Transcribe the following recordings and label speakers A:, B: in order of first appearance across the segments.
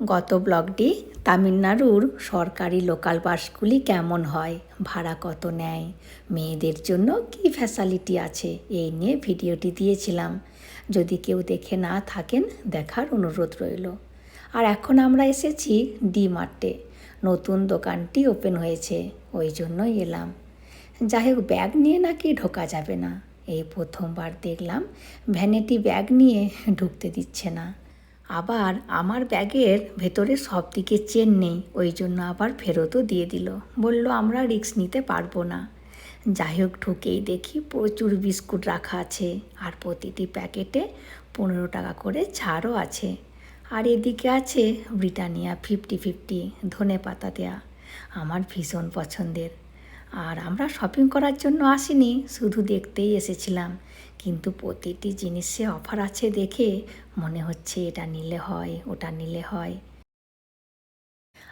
A: গত ব্লগটি তামিলনাড়ুর সরকারি লোকাল বাসগুলি কেমন হয়, ভাড়া কত নেয়, মেয়েদের জন্য কি ফ্যাসালিটি আছে, এই নিয়ে ভিডিওটি দিয়েছিলাম। যদি কেউ দেখে না থাকেন, দেখার অনুরোধ রইল। আর এখন আমরা এসেছি ডি মার্টে নতুন দোকানটি ওপেন হয়েছে, ওই জন্যই এলাম। যাই হোক, ব্যাগ নিয়ে নাকি ঢোকা যাবে না। এই প্রথমবার দেখলাম, ভ্যানিটি ব্যাগ নিয়ে ঢুকতে দিচ্ছে না। আবার আমার ব্যাগের ভেতরে সব দিকে চেন নেই, ওই জন্য আবার ফেরতও দিয়ে দিল। বলল, আমরা রিস্ক নিতে পারব না। যাই হোক, ঢুকেই দেখি প্রচুর বিস্কুট রাখা আছে আর প্রতিটি প্যাকেটে পনেরো টাকা করে ছাড়ও আছে। আর এদিকে আছে ব্রিটানিয়া ফিফটি ফিফটি ধনে পাতা দেয়া, আমার ভীষণ পছন্দের। আর আমরা শপিং করার জন্য আসিনি, শুধু দেখতেই এসেছিলাম। কিন্তু প্রতিটি জিনিসে অফার আছে দেখে মনে হচ্ছে এটা নিলে হয়, ওটা নিলে হয়।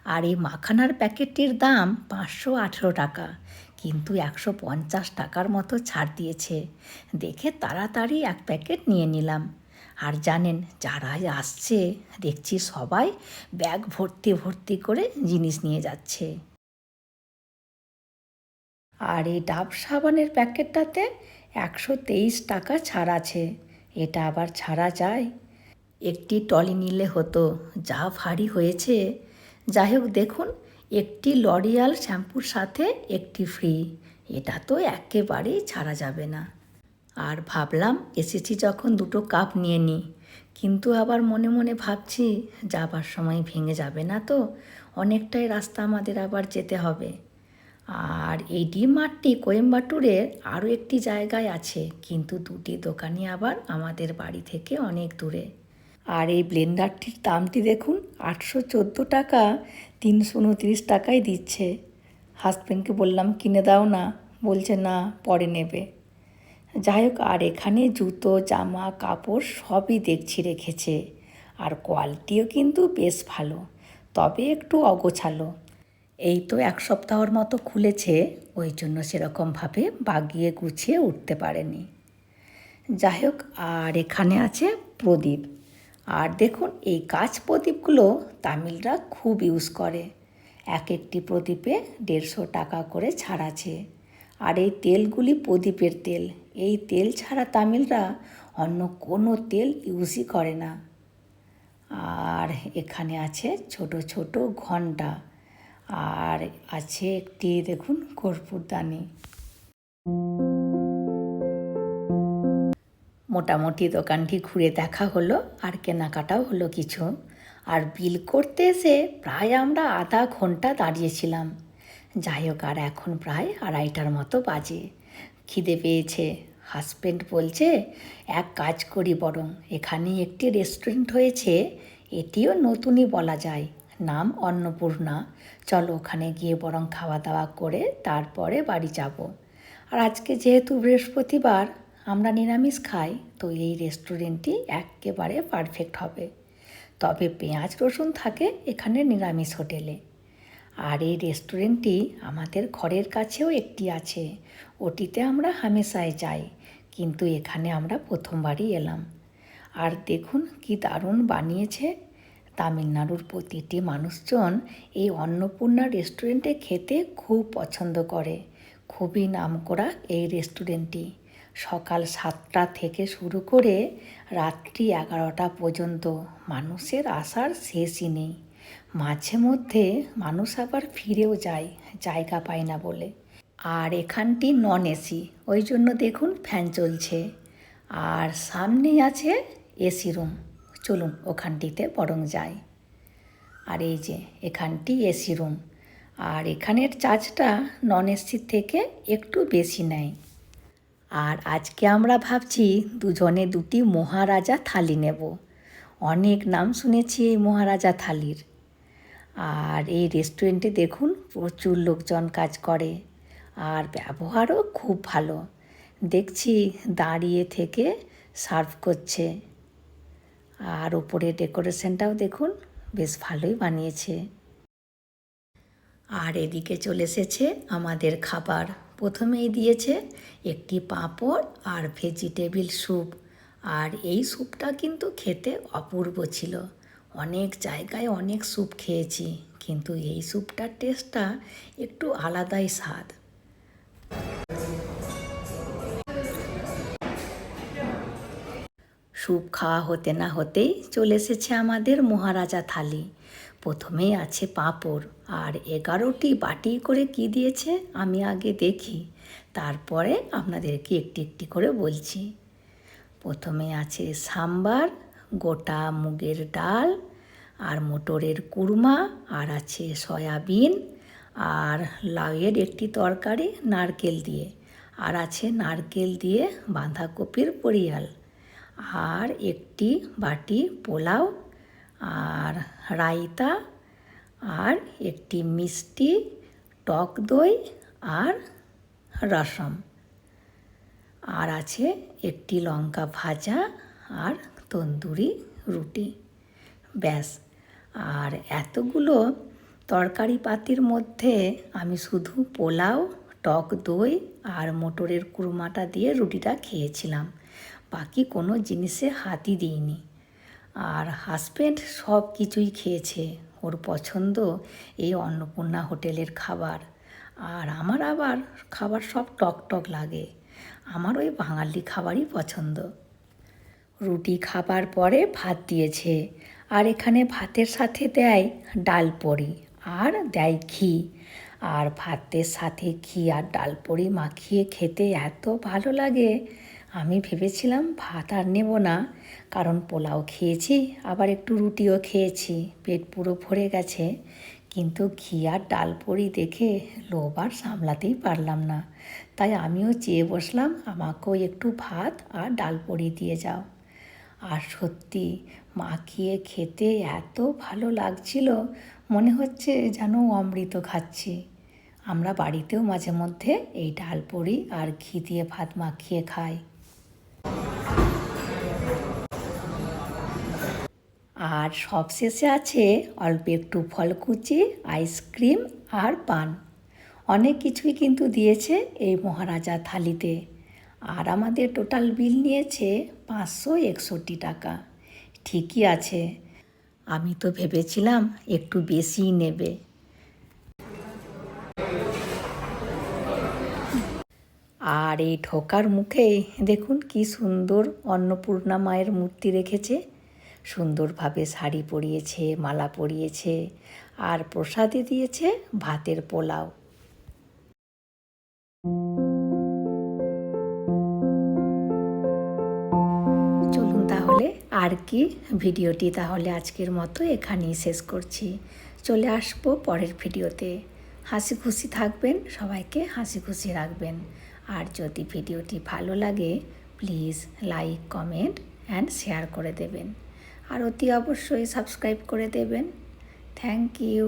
A: আর এই মাখানার প্যাকেটটির দাম পাঁচশো আঠেরো টাকা, কিন্তু একশো পঞ্চাশ টাকার মতো ছাড় দিয়েছে। দেখে তাড়াতাড়ি এক প্যাকেট নিয়ে নিলাম। আর জানেন, যারাই আসছে, দেখছি সবাই ব্যাগ ভর্তি ভর্তি করে জিনিস নিয়ে যাচ্ছে। আর এই ডাব সাবানের প্যাকেটটাতে একশো তেইশ টাকা ছাড় আছে। এটা আবার ছাড়া যায়। একটি টলি নিলে হতো, যা ভারী হয়েছে। যাই হোক, দেখুন, একটি লরিয়াল শ্যাম্পুর সাথে একটি ফ্রি। এটা তো একেবারেই ছাড়া যাবে না। আর ভাবলাম, এসেছি যখন দুটো কাপ নিয়ে নিই। কিন্তু আবার মনে মনে ভাবছি, যাবার সময় ভেঙে যাবে না তো। অনেকটাই রাস্তা আমাদের আবার যেতে হবে। আর এই ডি মার্টটি কোয়েম্বাটুরের আরও একটি জায়গায় আছে, কিন্তু দুটি দোকানই আবার আমাদের বাড়ি থেকে অনেক দূরে। আর এই ব্লেন্ডারটির দামটি দেখুন, আটশো চোদ্দ টাকা, তিনশো উনত্রিশ টাকায় দিচ্ছে। হাজব্যান্ডকে বললাম, কিনে দাও না। বলছে, না, পরে নেবে। যাই হোক, আর এখানে জুতো, জামা, কাপড় সবই দেখছি রেখেছে। আর কোয়ালিটিও কিন্তু বেশ ভালো, তবে একটু অগোছালো। এই তো এক সপ্তাহর মতো খুলেছে, ওই জন্য সেরকমভাবে বাগিয়ে গুছিয়ে উঠতে পারেনি। যাই হোক, আর এখানে আছে প্রদীপ। আর দেখুন, এই কাঁচ প্রদীপগুলো তামিলরা খুব ইউজ করে। এক একটি প্রদীপে দেড়শো টাকা করে ছাড় আছে। আর এই তেলগুলি প্রদীপের তেল। এই তেল ছাড়া তামিলরা অন্য কোনো তেল ইউজই করে না। আর এখানে আছে ছোট ছোট ঘণ্টা। আর আছে একটি, দেখুন কর্পূরদানি মোটামুটি দোকানটি ঘুরে দেখা হলো, আর কেনাকাটাও হলো কিছু। আর বিল করতে এসে প্রায় আমরা আধা ঘণ্টা দাঁড়িয়েছিলাম। যাই হোক, আর এখন প্রায় আড়াইটার মতো বাজে। খিদে পেয়েছে। হাজব্যান্ড বলছে, এক কাজ করি বরং, এখানেই একটি রেস্টুরেন্ট হয়েছে, এটিও নতুনই বলা যায়। নাম অন্নপূর্ণা। চলো ওখানে গিয়ে বরং খাওয়া দাওয়া করে তারপরে বাড়ি যাব। আর আজকে যেহেতু বৃহস্পতিবার, আমরা নিরামিষ খাই, তো এই রেস্টুরেন্টটি একেবারে পারফেক্ট হবে। তবে পেঁয়াজ রসুন থাকে এখানে নিরামিষ হোটেলে। আর এই রেস্টুরেন্টটি আমাদের ঘরের কাছেও একটি আছে। ওটিতে আমরা হামেশায় যাই, কিন্তু এখানে আমরা প্রথমবারই এলাম। আর দেখুন কি দারুণ বানিয়েছে তামিলনাড়ুর প্রতিটি মানুষজন এই অন্নপূর্ণা রেস্টুরেন্টে খেতে খুব পছন্দ করে। খুবই নামকরা এই রেস্টুরেন্টটি। সকাল সাতটা থেকে শুরু করে রাত্রি এগারোটা পর্যন্ত মানুষের আসার শেষই নেই। মাঝে মধ্যে মানুষ আবার ফিরেও যায়, জায়গা পায় না বলে। আর এখানটি নন এসি ওই জন্য দেখুন ফ্যান চলছে। আর সামনেই আছে এসি রুম। চলুন ওখানটিতে বরং যাই। আর এই যে এখানটি এসি রুম, আর এখানের চার্জটা নন এসির থেকে একটু বেশি নেয়। আর আজকে আমরা ভাবছি দুজনে দুটি মহারাজা থালি নেব। অনেক নাম শুনেছি এই মহারাজা থালির। আর এই রেস্টুরেন্টে দেখুন প্রচুর লোকজন কাজ করে, আর ব্যবহারও খুব ভালো। দেখছি দাঁড়িয়ে থেকে সার্ভ করছে। আর ওপরে ডেকোরেশনটাও দেখুন, বেশ ভালোই বানিয়েছে। আর এদিকে চলে এসেছে আমাদের খাবার। প্রথমেই দিয়েছে একটি পাঁপড় আর ভেজিটেবিল স্যুপ। আর এই স্যুপটা কিন্তু খেতে অপূর্ব ছিল। অনেক জায়গায় অনেক স্যুপ খেয়েছি, কিন্তু এই স্যুপটার টেস্টটা একটু আলাদাই স্বাদ। স্যুপ খাওয়া হতে না হতেই চলে এসেছে আমাদের মহারাজা থালি। প্রথমেই আছে পাঁপড়, আর এগারোটি বাটি করে কি দিয়েছে আমি আগে দেখি। তারপরে আপনাদেরকে একটি একটি করে বলছি। প্রথমে আছে সাম্বার, গোটা মুগের ডাল, আর মোটরের কুরমা, আর আছে সয়াবিন, আর লাউয়ের একটি তরকারি নারকেল দিয়ে, আর আছে নারকেল দিয়ে বাঁধাকপির পরিয়াল। আর একটি বাটি পোলাও, আর রায়তা, আর একটি মিষ্টি, টক দই, আর রসম। আর আছে একটি লঙ্কা ভাজা আর তন্দুরি রুটি। ব্যাস, আর এতগুলো তরকারি পাতির মধ্যে আমি শুধু পোলাও, টক দই আর মটরের কুরমাটা দিয়ে রুটিটা খেয়েছিলাম। বাকি কোনো জিনিসে হাতই দিইনি। আর হাজব্যান্ড সব কিছুই খেয়েছে। ওর পছন্দ এই অন্নপূর্ণা হোটেলের খাবার। আর আমার আবার খাবার সব টক টক লাগে। আমার ওই বাঙালি খাবারই পছন্দ। রুটি খাবার পরে ভাত দিয়েছে। আর এখানে ভাতের সাথে দেয় ডাল পড়ি আর দেয় ঘি। আর ভাতের সাথে ঘি আর ডাল পড়ি মাখিয়ে খেতে এত ভালো লাগে। আমি ভেবেছিলাম ভাত আর নেব না, কারণ পোলাও খেয়েছি, আবার একটু রুটিও খেয়েছি, পেট পুরো ভরে গেছে। কিন্তু ঘি আর ডাল পড়ি দেখে লোভ আর সামলাতেই পারলাম না। তাই আমিও চেয়ে বসলাম, আমাকেও একটু ভাত আর ডাল পড়ি দিয়ে যাও। আর সত্যি, মাখিয়ে খেতে এত ভালো লাগছিল, মনে হচ্ছে যেন অমৃত খাচ্ছি। আমরা বাড়িতেও মাঝে মধ্যে এই ডাল পড়ি আর ঘি দিয়ে ভাত মাখিয়ে খাই। আর সবশেষে আছে অল্প একটু ফলকুচি, আইসক্রিম আর পান। অনেক কিছুই কিন্তু দিয়েছে এই মহারাজা থালিতে। আর আমাদের টোটাল বিল নিয়েছে পাঁচশো একষট্টি টাকা। ঠিকই আছে। আমি তো ভেবেছিলাম একটু বেশিই নেবে। আর এই ঢোকার মুখে দেখুন কি সুন্দর অন্নপূর্ণা মায়ের মূর্তি রেখেছে। সুন্দরভাবে শাড়ি পরিয়েছে, মালা পরিয়েছে আর প্রসাদে দিয়েছে ভাতের পোলাও। চলুন তাহলে আর কি ভিডিওটি তাহলে আজকের মতো এখানেই শেষ করছি। চলে আসব পরের ভিডিওতে। হাসি খুশি থাকবেন, সবাইকে হাসি খুশি রাখবেন। আর যদি ভিডিওটি ভালো লাগে, please like, comment and share করে দেবেন। আর অতি অবশ্যই সাবস্ক্রাইব করে দেবেন। Thank you